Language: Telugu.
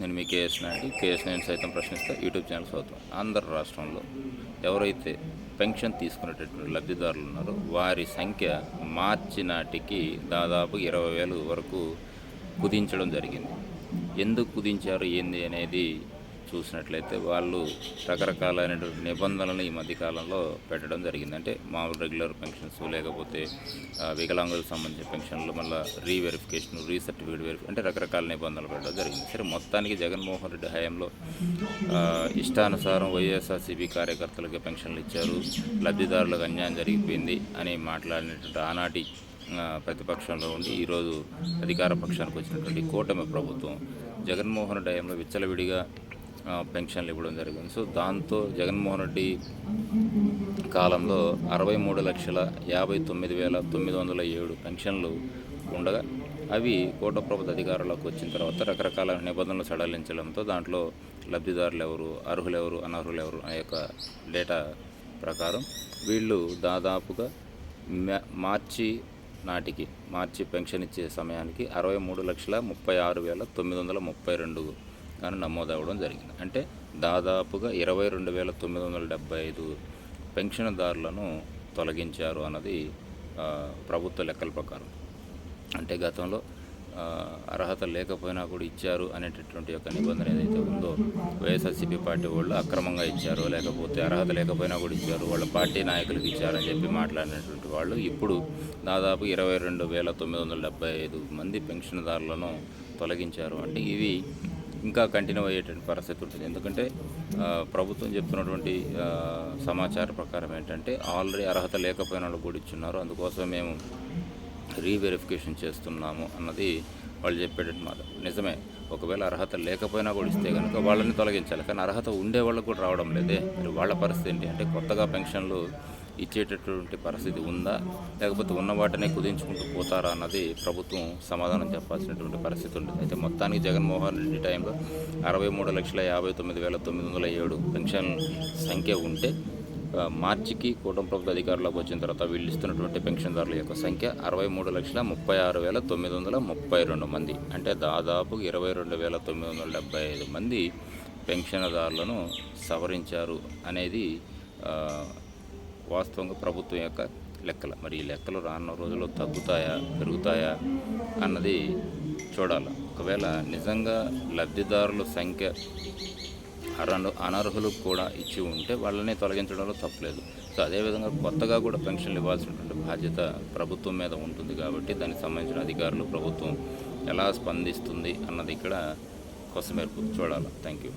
నేను మీ కేఎస్ నాయుడు. కేఎస్ నేను సైతం ప్రశ్నిస్తా. యూట్యూబ్ ఛానల్ అవుతాం ఆంధ్ర రాష్ట్రంలో ఎవరైతే పెన్షన్ తీసుకునేటటువంటి లబ్ధిదారులు ఉన్నారో వారి సంఖ్య మార్చి నాటికి దాదాపు ఇరవై వేలు వరకు కుదించడం జరిగింది. ఎందుకు కుదించారు? ఏంది అనేది చూసినట్లయితే వాళ్ళు రకరకాలైనటువంటి నిబంధనలను ఈ మధ్యకాలంలో పెట్టడం జరిగింది. అంటే మామూలు రెగ్యులర్ పెన్షన్స్ లేకపోతే వికలాంగులకు సంబంధించిన పెన్షన్లు మళ్ళీ రీవెరిఫికేషన్ రీసర్టిఫికేట్ వెరిఫి అంటే రకరకాల నిబంధనలు పెట్టడం జరిగింది. సరే మొత్తానికి జగన్మోహన్ రెడ్డి హయాంలో ఇష్టానుసారం వైఎస్ఆర్సీపీ కార్యకర్తలకు పెన్షన్లు ఇచ్చారు. లబ్ధిదారులకు అన్యాయం జరిగిపోయింది అని మాట్లాడినటువంటి ఆనాటి ప్రతిపక్షంలో ఉండి ఈరోజు అధికార పక్షానికి వచ్చినటువంటి కూటమి ప్రభుత్వం జగన్మోహన్ రెడ్డి హయాంలో విచ్చలవిడిగా పెన్షన్లు ఇవ్వడం జరిగింది. సో దాంతో జగన్మోహన్ రెడ్డి కాలంలో అరవై మూడు లక్షల యాభై తొమ్మిది వేల తొమ్మిది వందల ఏడు పెన్షన్లు ఉండగా అవి కోట ప్రభుత్వ అధికారులకు వచ్చిన తర్వాత రకరకాల నిబంధనలు సడలించడంతో దాంట్లో లబ్ధిదారులు ఎవరు అర్హులు ఎవరు అనర్హులు ఎవరు అనే యొక్క డేటా ప్రకారం వీళ్ళు దాదాపుగా మార్చి నాటికి మార్చి పెన్షన్ ఇచ్చే సమయానికి అరవై మూడు లక్షల ముప్పై ఆరు వేల తొమ్మిది వందల ముప్పై రెండు కానీ నమోదవడం జరిగింది. అంటే దాదాపుగా ఇరవై రెండు వేల తొమ్మిది వందల డెబ్బై ఐదు పెన్షన్దారులను తొలగించారు అన్నది ప్రభుత్వ లెక్కల ప్రకారం. అంటే గతంలో అర్హత లేకపోయినా కూడా ఇచ్చారు అనేటటువంటి యొక్క నిబంధన ఏదైతే ఉందో వైఎస్ఆర్సీపీ పార్టీ వాళ్ళు అక్రమంగా ఇచ్చారు లేకపోతే అర్హత లేకపోయినా కూడా ఇచ్చారు వాళ్ళ పార్టీ నాయకులకు ఇచ్చారని చెప్పి మాట్లాడినటువంటి వాళ్ళు ఇప్పుడు దాదాపు ఇరవై రెండు వేల తొమ్మిది వందల డెబ్బై ఐదు మంది పెన్షన్దారులను తొలగించారు. అంటే ఇవి ఇంకా కంటిన్యూ అయ్యేటువంటి పరిస్థితి ఉంటుంది. ఎందుకంటే ప్రభుత్వం చెప్తున్నటువంటి సమాచార ప్రకారం ఏంటంటే ఆల్రెడీ అర్హత లేకపోయిన వాళ్ళు కూడా ఇచ్చున్నారు. అందుకోసం మేము రీవెరిఫికేషన్ చేస్తున్నాము అన్నది వాళ్ళు చెప్పేటట్టు మాట. నిజమే ఒకవేళ అర్హత లేకపోయినా కూడా ఇస్తే కనుక వాళ్ళని తొలగించాలి. కానీ అర్హత ఉండే వాళ్ళకు కూడా రావడం లేదే. మరి వాళ్ళ పరిస్థితి ఏంటి? అంటే కొత్తగా పెన్షన్లు ఇచ్చేటటువంటి పరిస్థితి ఉందా? లేకపోతే ఉన్న వాటినే కుదించుకుంటూ పోతారా అన్నది ప్రభుత్వం సమాధానం చెప్పాల్సినటువంటి పరిస్థితి ఉంది అయితే మొత్తానికి జగన్మోహన్ రెడ్డి టైంలో అరవై మూడు లక్షల యాభై తొమ్మిది వేల తొమ్మిది వందల ఏడు పెన్షన్ సంఖ్య ఉంటే మార్చికి కూటమి ప్రభుత్వ అధికారంలోకి వచ్చిన తర్వాత వీళ్ళు ఇస్తున్నటువంటి పెన్షన్దారుల యొక్క సంఖ్య అరవై మూడు లక్షల ముప్పై ఆరు వేల తొమ్మిది వందల ముప్పై రెండు మంది. అంటే దాదాపు ఇరవై రెండు వేల తొమ్మిది వందల డెబ్బై ఐదు మంది పెన్షన్దారులను సవరించారు అనేది వాస్తవంగా ప్రభుత్వం యొక్క లెక్కలు. మరి ఈ లెక్కలు రానున్న రోజుల్లో తగ్గుతాయా పెరుగుతాయా అన్నది చూడాలి. ఒకవేళ నిజంగా లబ్ధిదారుల సంఖ్య అరను అనర్హులు కూడా ఇచ్చి ఉంటే వాళ్ళని తొలగించడంలో తప్పలేదు. సో అదేవిధంగా కొత్తగా కూడా పెన్షన్లు ఇవ్వాల్సినటువంటి బాధ్యత ప్రభుత్వం మీద ఉంటుంది కాబట్టి దానికి సంబంధించిన అధికారులు ప్రభుత్వం ఎలా స్పందిస్తుంది అన్నది ఇక్కడ కొసమేర్పు. చూడాలి. Thank you